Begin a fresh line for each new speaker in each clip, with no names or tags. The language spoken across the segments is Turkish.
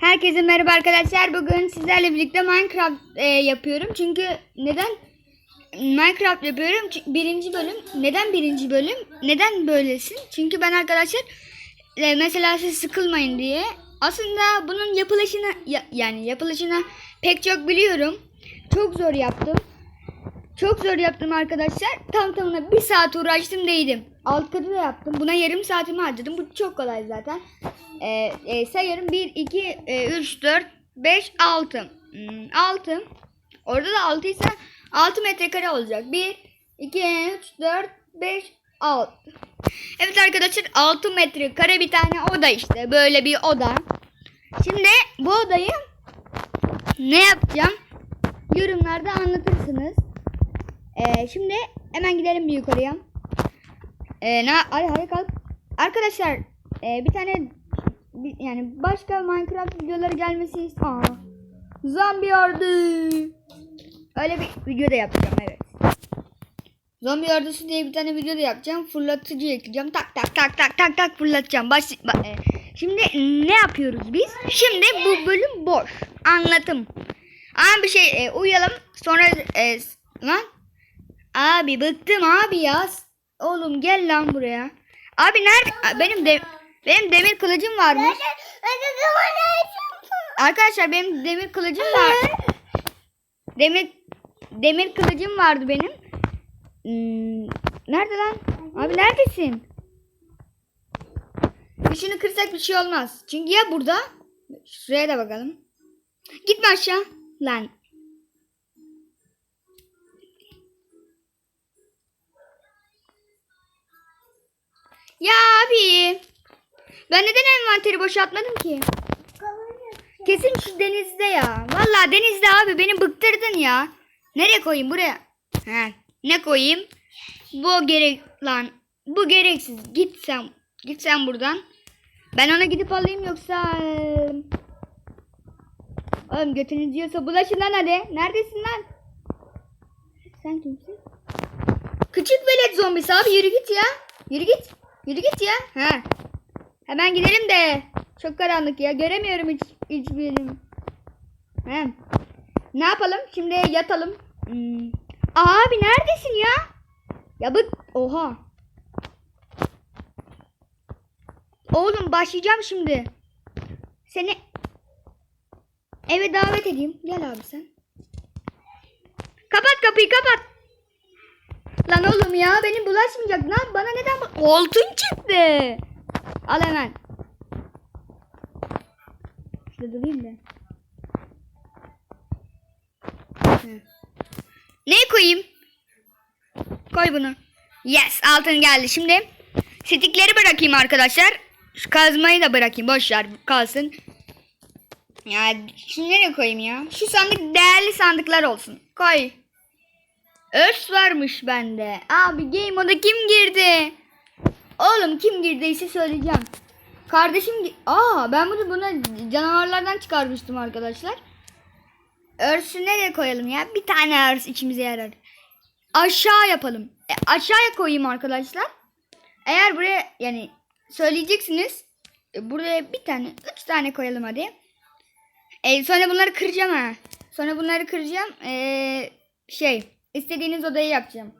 Herkese merhaba arkadaşlar. Bugün sizlerle birlikte Minecraft e, yapıyorum. Çünkü neden Minecraft yapıyorum? Çünkü birinci bölüm. Neden birinci bölüm? Neden böylesin? Çünkü ben arkadaşlar e, mesela siz sıkılmayın diye aslında bunun yapılışını ya- yani yapılışını pek çok biliyorum. Çok zor yaptım. Çok zor yaptım arkadaşlar. Tam tamına bir saat uğraştım değdim. Alt katı da yaptım. Buna yarım saatimi harcadım. Bu çok kolay zaten. Ee, e, sayarım 1, 2, 3, 4, 5, 6. 6. Orada da 6 ise 6 metrekare olacak. 1, 2, 3, 4, 5, 6. Evet arkadaşlar 6 metrekare bir tane oda işte. Böyle bir oda. Şimdi bu odayı ne yapacağım? Yorumlarda anlatırsınız. Ee, şimdi hemen gidelim bir yukarıya. Ee, ne? Ay hadi kalk. Arkadaşlar e, bir tane bir- yani başka Minecraft videoları gelmesi Aa, Zombi ordu. Öyle bir video da yapacağım evet. Zombi ordusu diye bir tane video da yapacağım. Fırlatıcı ekleyeceğim. Tak tak tak tak tak tak fırlatacağım. Baş, ba- e, şimdi ne yapıyoruz biz? Şimdi bu bölüm boş. Anlatım. Ama bir şey e, uyuyalım. Sonra e, lan. Abi bıktım abi ya. Oğlum gel lan buraya. Abi nerede? Benim de benim demir kılıcım varmış. Arkadaşlar benim demir kılıcım var. Demir demir kılıcım vardı benim. Hmm, nerede lan? Abi neredesin? Şunu kırsak bir şey olmaz. Çünkü ya burada. Şuraya da bakalım. Gitme aşağı. Lan. Ya abi. Ben neden envanteri boşaltmadım ki? Kesin şu denizde ya. Vallahi denizde abi beni bıktırdın ya. Nereye koyayım buraya? He. Ne koyayım? Bu gerek lan. Bu gereksiz. Git sen. Git sen buradan. Ben ona gidip alayım yoksa Oğlum götünüz yiyorsa bulaşın lan hadi. Neredesin lan? Sen kimsin? Küçük velet zombisi abi yürü git ya. Yürü git. Yürü git ya. Ha. Hemen gidelim de. Çok karanlık ya. Göremiyorum hiç hiçbirini. He. Ne yapalım? Şimdi yatalım. Hmm. Abi neredesin ya? Ya bık. Oha. Oğlum başlayacağım şimdi. Seni eve davet edeyim. Gel abi sen. Kapat kapıyı kapat. Lan oğlum ya benim bulaşmayacak. Lan bana neden. Koltuğun çıktı. Al hemen. Şurada durayım. Hı. Ne koyayım? Koy bunu. Yes altın geldi. Şimdi stikleri bırakayım arkadaşlar. Şu kazmayı da bırakayım. Boş ver kalsın. Ya şimdi nereye koyayım ya? Şu sandık değerli sandıklar olsun. Koy. Örs varmış bende. Abi game moda kim girdi? Oğlum kim girdiyse söyleyeceğim. Kardeşim Aa ben bunu buna canavarlardan çıkarmıştım arkadaşlar. Örsü nereye koyalım ya? Bir tane örs içimize yarar. Aşağı yapalım. E, aşağıya koyayım arkadaşlar. Eğer buraya yani söyleyeceksiniz. E, buraya bir tane, üç tane koyalım hadi. E, sonra bunları kıracağım ha. Sonra bunları kıracağım. E, şey, istediğiniz odayı yapacağım.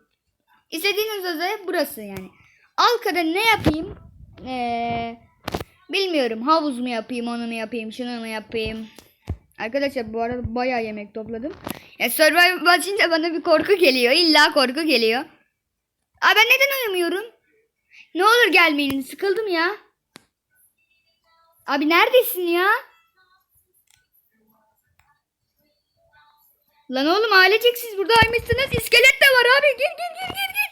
İstediğiniz oda burası yani. Alkada ne yapayım? E, bilmiyorum. Havuz mu yapayım, onu mu yapayım, şunu mu yapayım? Arkadaşlar bu arada bayağı yemek topladım. Ya Survivor başlayınca bana bir korku geliyor. İlla korku geliyor. Aa ben neden uyumuyorum? Ne olur gelmeyin. Sıkıldım ya. Abi neredesin ya? Lan oğlum ailecek siz buradaymışsınız. İskelet de var abi. Gir gir gir gir gir.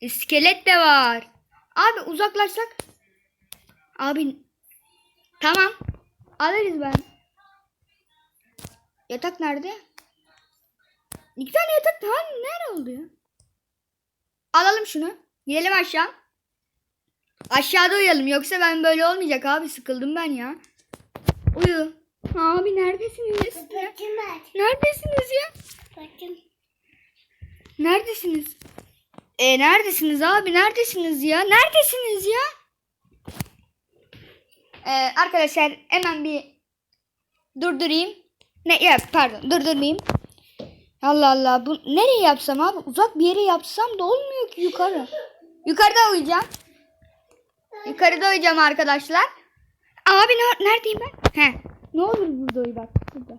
İskelet de var. Abi uzaklaşsak. Abi tamam. Alırız ben. Yatak nerede? İki tane yatak daha nerede oldu ya? Alalım şunu. Gidelim aşağı. Aşağıda uyuyalım yoksa ben böyle olmayacak abi sıkıldım ben ya. Uyu. Abi neredesiniz? Neredesiniz ya? Neredesiniz? E neredesiniz abi? Neredesiniz ya? Neredesiniz ya? Ee, arkadaşlar hemen bir durdurayım. Ne ya pardon durdurmayayım. Allah Allah bu nereye yapsam abi? Uzak bir yere yapsam da olmuyor ki yukarı. Yukarıda uyuyacağım. Yukarıda uyuyacağım arkadaşlar. Abi ne, neredeyim ben? He. Ne olur burada bak. Burada.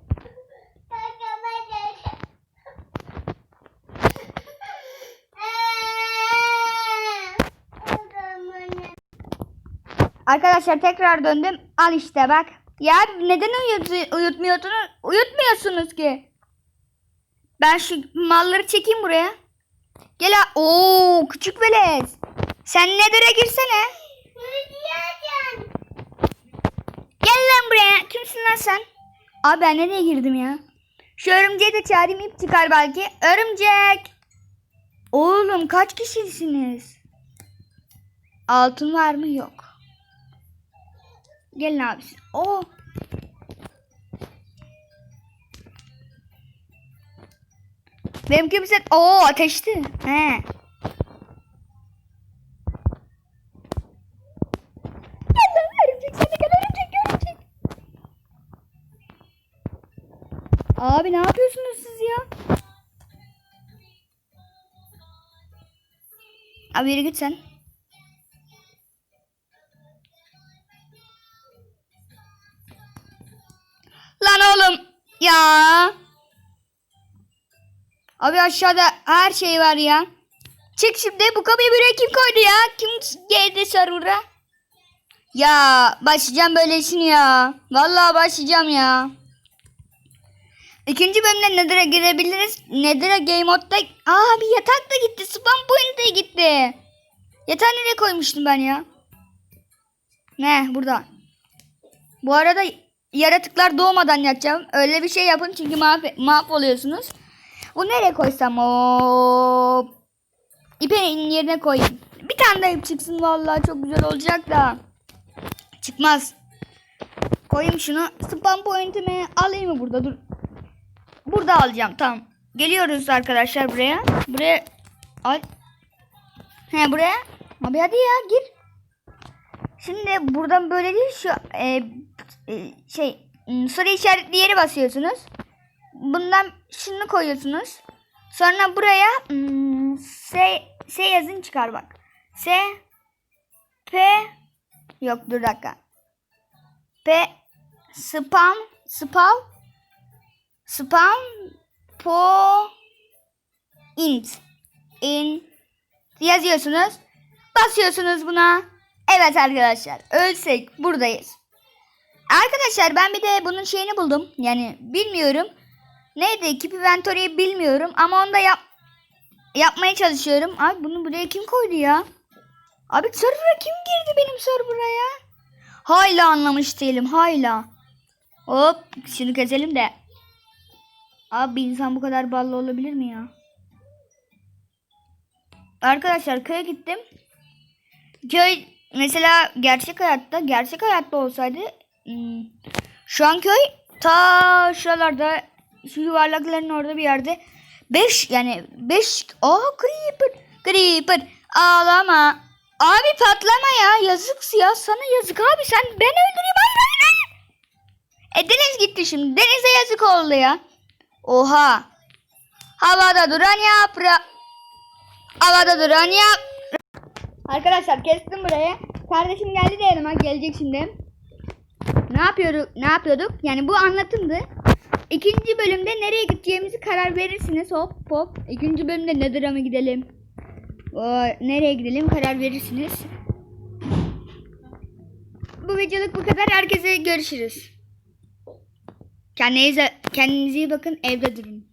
Arkadaşlar tekrar döndüm. Al işte bak. Ya neden uyut, uyutmuyorsunuz? Uyutmuyorsunuz ki. Ben şu malları çekeyim buraya. Gel. Oo küçük velet. Sen nedire girsene. Gel lan buraya. Kimsin lan sen? Abi ben nereye girdim ya? Şu örümceği de çağırayım ip çıkar belki. Örümcek. Oğlum kaç kişisiniz? Altın var mı? Yok. Gelin abi. Oo. Benim kimse... Oo ateşti. He. Abi yürü git sen. Lan oğlum. Ya. Abi aşağıda her şey var ya. Çık şimdi bu kapıyı buraya kim koydu ya? Kim geldi server'a? Ya başlayacağım böylesini ya. Vallahi başlayacağım ya. İkinci bölümde Nether'a girebiliriz. Nether'a Game Mode'da... Aa bir yatak da gitti. Spam point de gitti. Yatağı nereye koymuştum ben ya? Ne burada. Bu arada yaratıklar doğmadan yatacağım. Öyle bir şey yapın çünkü mahv mahvoluyorsunuz. Bu nereye koysam o İpin yerine koyayım. Bir tane daha ip çıksın vallahi çok güzel olacak da. Çıkmaz. Koyayım şunu. Spam point'imi alayım mı burada? Dur. Burada alacağım tamam. Geliyoruz arkadaşlar buraya. Buraya al. He buraya. Abi hadi ya gir. Şimdi buradan böyle değil şu e, e, şey m, soru işaretli yere basıyorsunuz. Bundan şunu koyuyorsunuz. Sonra buraya m, S, S yazın çıkar bak. S P yok dur dakika. P spam spam spam po int in yazıyorsunuz. Basıyorsunuz buna. Evet arkadaşlar ölsek buradayız. Arkadaşlar ben bir de bunun şeyini buldum. Yani bilmiyorum. Neydi? Keep Inventory'yi bilmiyorum ama onu da yap yapmaya çalışıyorum. Abi bunu buraya kim koydu ya? Abi server'a kim girdi benim server'a ya? Hayla anlamış değilim. Hayla. Hop şunu keselim de. Abi bir insan bu kadar ballı olabilir mi ya? Arkadaşlar köye gittim. Köy mesela gerçek hayatta gerçek hayatta olsaydı hmm, şu an köy ta şuralarda şu yuvarlakların orada bir yerde 5 yani 5 oh creeper creeper ağlama abi patlama ya yazık ya sana yazık abi sen ben öldüreyim hayır hayır. E deniz gitti şimdi denize yazık oldu ya oha havada duran yaprak havada duran yap Arkadaşlar kestim burayı. Kardeşim geldi de yanıma gelecek şimdi. Ne yapıyorduk? Ne yapıyorduk? Yani bu anlatımdı. İkinci bölümde nereye gideceğimizi karar verirsiniz. Hop hop. İkinci bölümde Nether'a mı gidelim? O, nereye gidelim karar verirsiniz. Bu videoluk bu kadar. Herkese görüşürüz. Kendinize, kendinize iyi bakın. Evde durun.